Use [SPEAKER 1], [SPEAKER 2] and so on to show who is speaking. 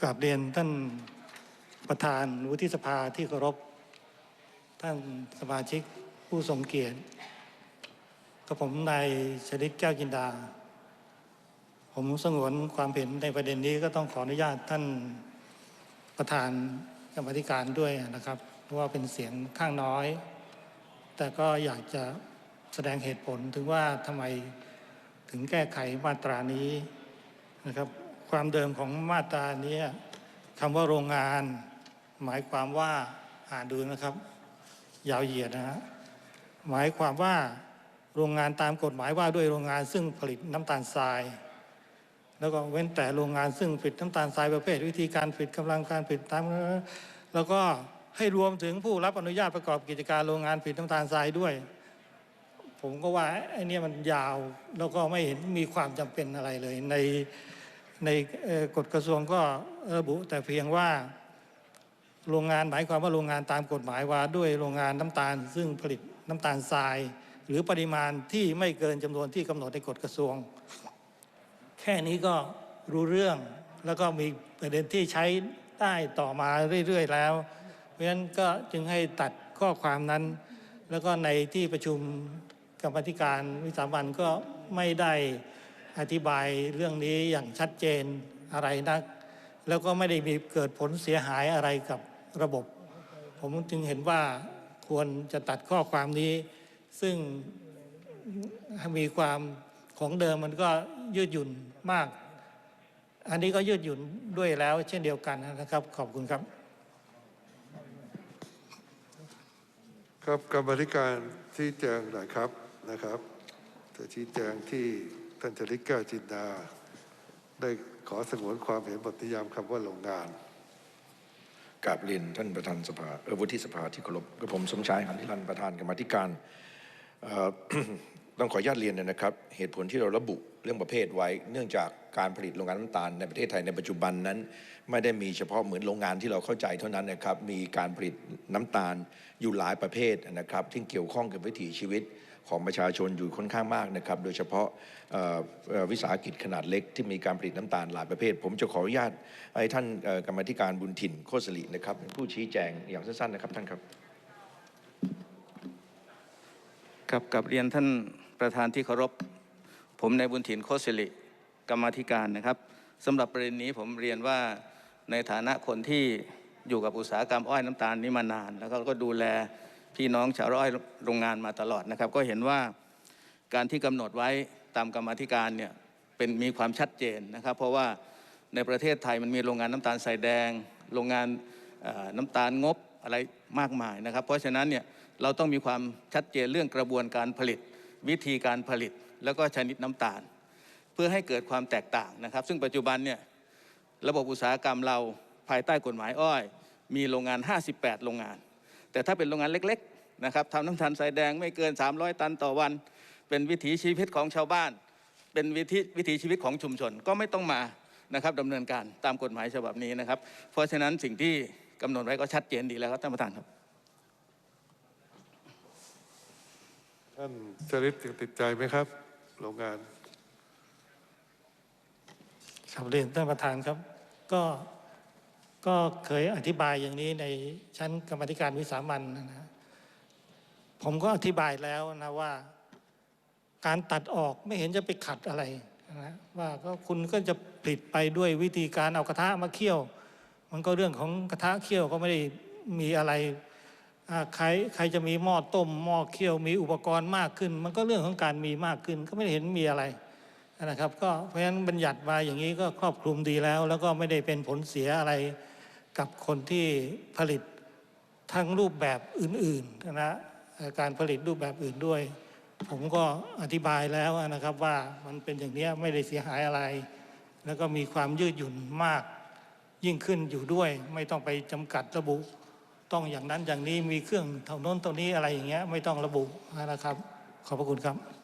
[SPEAKER 1] กราบเรียนท่านประธานวุฒิสภาที่เคารพ ท่านสมาชิกผู้ทรงเกียรติกับผมนายชลิตแก้วจินดา ผมสงวนความเห็นในประเด็นนี้ก็ต้องขออนุญาตท่านประธานกรรมธิการด้วยนะครับเพราะว่าเป็นเสียงข้างน้อย แต่ก็อยากจะแสดงเหตุผลถึงว่าทำไมถึงแก้ไขมาตรานี้นะครับ ความเดิมของมาตรานี้คำว่าโรงงาน หมายความว่าอ่านดูนะครับ ยาวเหยียดนะฮะหมายความว่าโรงงานตามกฎหมายว่าด้วยโรงงานซึ่งผลิตน้ำตาลทราย แล้วก็เว้นแต่โรงงานซึ่งผลิตน้ำตาลทรายประเภท วิธีการผลิตกำลังการผลิตตามแล้วก็ให้รวมถึงผู้รับอนุญาตประกอบกิจการโรงงานผลิตน้ำตาลทรายด้วย ผมก็ว่าไอ้เนี่ยมันยาวแล้วก็ไม่เห็นมีความจำเป็นอะไรเลยใน ในกฎกระทรวงก็ระบุ แต่เพียงว่าโรงงานหมายความว่าโรงงานตามกฎหมายว่าด้วยโรงงานน้ำตาล ซึ่งผลิตน้ำตาลทราย หรือปริมาณที่ไม่เกินจำนวนที่กำหนดในกฎกระทรวง แค่นี้ก็รู้เรื่องแล้วก็มีประเด็นที่ใช้ได้ต่อมาเรื่อยๆแล้ว เพราะฉะนั้นก็จึงให้ตัดข้อความนั้น แล้วก็ในที่ประชุมกรรมธิการวิสามันก็ไม่ได้ อธิบายเรื่องนี้อย่างชัดเจนอะไรนัก แล้วก็ไม่ได้มีเกิดผลเสียหายอะไรกับระบบ ผมจึงเห็นว่าควรจะตัดข้อความนี้ ซึ่งมีความของเดิมมันก็ยืดหยุ่นมาก อันนี้ก็ยืดหยุ่นด้วยแล้ว เช่นเดียวกันนะครับ ขอบคุณครับ
[SPEAKER 2] ครับกรรมธิการชี้แจงหน่อยครับนะครับจะชี้แจงที่ ท่านจริกแก้วจินดา ได้ขอสงวนความเห็นบทนิยามคำว่าโรงงาน
[SPEAKER 3] กราบเรียนท่านประธานสภาเออวุฒิสภาที่เคารพกับผมสมชายหันทิรันประธานกรรมธิการ ต้องขออนุญาตเรียนนะครับ เหตุผลที่เราระบุเรื่องประเภทไว้ เนื่องจากการผลิตโรงงานน้ำตาลในประเทศไทยในปัจจุบันนั้น ไม่ได้มีเฉพาะเหมือนโรงงานที่เราเข้าใจเท่านั้นนะครับ มีการผลิตน้ำตาลอยู่หลายประเภทนะครับ ที่เกี่ยวข้องกับวิถีชีวิตของประชาชนอยู่ค่อนข้างมากนะครับ โดยเฉพาะวิสาหกิจขนาดเล็กที่มีการผลิตน้ำตาลหลายประเภท ผมจะขออนุญาตให้ท่านกรรมธิการบุญถิ่นโคตรสลินะครับเป็นผู้ชี้แจงอย่างสั้นๆนะครับท่านครับ
[SPEAKER 4] ครับกับเรียนท่าน ประธานที่เคารพ ผมนายบุญถิ่นโคสิริกรรมาธิการนะครับสำหรับประเด็นนี้ผมเรียนว่าในฐานะคนที่อยู่กับอุตสาหกรรมอ้อยน้ำตาลนี้มานาน แล้วก็ดูแลพี่น้องชาวอ้อยโรงงานมาตลอดนะครับ ก็เห็นว่าการที่กำหนดไว้ตามกรรมธิการเนี่ยเป็นมีความชัดเจนนะครับ เพราะว่าในประเทศไทยมันมีโรงงานน้ำตาลทรายแดง โรงงานน้ำตาลงบอะไรมากมายนะครับ เพราะฉะนั้นเนี่ยเราต้องมีความชัดเจนเรื่องกระบวนการผลิต วิธีการผลิตแล้วก็ชนิดน้ำตาล เพื่อให้เกิดความแตกต่างนะครับ ซึ่งปัจจุบันเนี่ยระบบอุตสาหกรรมเราภายใต้กฎหมายอ้อย มีโรงงาน 58 โรงงาน แต่ถ้าเป็นโรงงานเล็กๆนะครับทำน้ำตาลทรายแดงไม่เกิน 300 ตันต่อวัน เป็นวิถีชีวิตของชาวบ้าน เป็นวิถีวิถีชีวิตของชุมชนก็ไม่ต้องมานะครับดำเนินการตามกฎหมายฉบับนี้นะครับ เพราะฉะนั้นสิ่งที่กำหนดไว้ก็ชัดเจนดีแล้วครับท่านประธานครับ
[SPEAKER 2] ท่านจริตยังติดใจไหมครับ โรงงาน
[SPEAKER 1] ครับเรียนท่านประธานครับ ก็ก็เคยอธิบายอย่างนี้ในชั้นกรรมธิการวิสามันนะฮะผมก็อธิบายแล้วนะว่า การตัดออกไม่เห็นจะไปขัดอะไรนะว่าก็คุณก็จะผลิตไปด้วยวิธีการเอากระทะมาเคี่ยว มันก็เรื่องของกระทะเคี่ยวก็ไม่ได้มีอะไร ใครใครจะมีหม้อต้มหม้อเคี่ยวมีอุปกรณ์มากขึ้น มันก็เรื่องของการมีมากขึ้น ก็ไม่ได้เห็นมีอะไรนะครับ ก็เพราะฉะนั้นบัญญัติมาอย่างนี้ก็ครอบคลุมดีแล้ว แล้วก็ไม่ได้เป็นผลเสียอะไรกับคนที่ผลิตทั้งรูปแบบอื่นๆนะการผลิตรูปแบบอื่นด้วย ผมก็อธิบายแล้วนะครับว่ามันเป็นอย่างนี้ไม่ได้เสียหายอะไร แล้วก็มีความยืดหยุ่นมากยิ่งขึ้นอยู่ด้วย ไม่ต้องไปจำกัดระบุ ต้องอย่างนั้นอย่างนี้มีเครื่องเท่าโน้นตัวนี้อะไรอย่างเงี้ยไม่ต้องระบุนะครับ ขอบพระคุณครับ